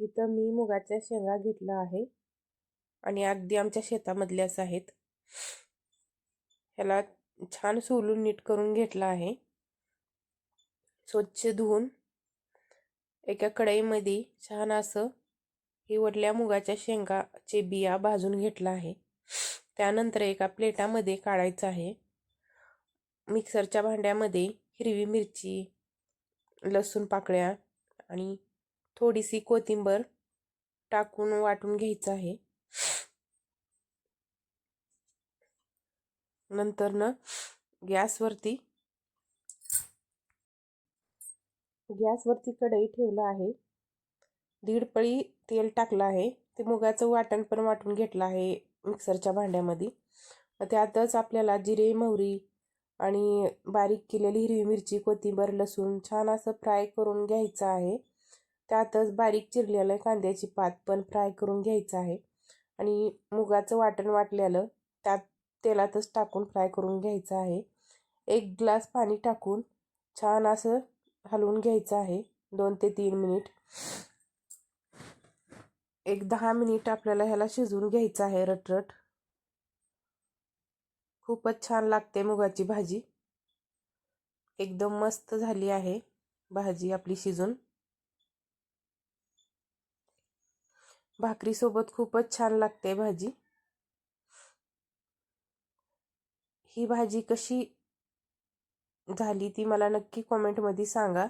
इथं मी मुगाच्या शेंगा घेतला आहे. आणि अगदी आमच्या शेतामधल्याच आहेत. ह्याला छान सोलून नीट करून घेतला आहे. स्वच्छ धुवून. एका कढईमध्ये छान असं हिवडल्या मुगाच्या शेंगाचे बिया भाजून घेतला आहे. त्यानंतर एका प्लेटामध्ये काढायचं आहे. मिक्सरच्या भांड्यामध्ये हिरवी मिरची लसूण पाकळ्या आणि थोडीशी कोथिंबर टाकून वाटून घ्यायचं आहे. नंतर न गॅसवरती गॅसवरती कढई ठेवलं आहे. दीड पळी तेल टाकलं आहे. ते मुगाचं वाटण पण वाटून घेतलं आहे मिक्सरच्या भांड्यामध्ये. त्यातच आपल्याला जिरे मोहरी आणि बारीक केलेली हिरवी मिरची कोथिंबर लसूण छान असं फ्राय करून घ्यायचं आहे. त्यातच बारीक चिरलेलं कांद्याची पात पण फ्राय करून घ्यायचं आहे. आणि मुगाचं वाटण वाटलेलं त्यात तेलातच टाकून फ्राय करून घ्यायचं आहे. एक ग्लास पाणी टाकून छान असं हलवून घ्यायचं आहे. दोन ते तीन मिनिट. एक दहा मिनिट आपल्याला ह्याला शिजवून घ्यायचं आहे रटरट. खूपच छान लागते मुगाची भाजी. एकदम मस्त झाली आहे भाजी आपली शिजून. भाकरीसोबत खूपच छान लागते भाजी. ही भाजी कशी झाली ती मला नक्की कॉमेंटमध्ये सांगा.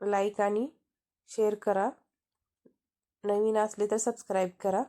लाईक आणि शेअर करा. नवीन असले तर सबस्क्राईब करा.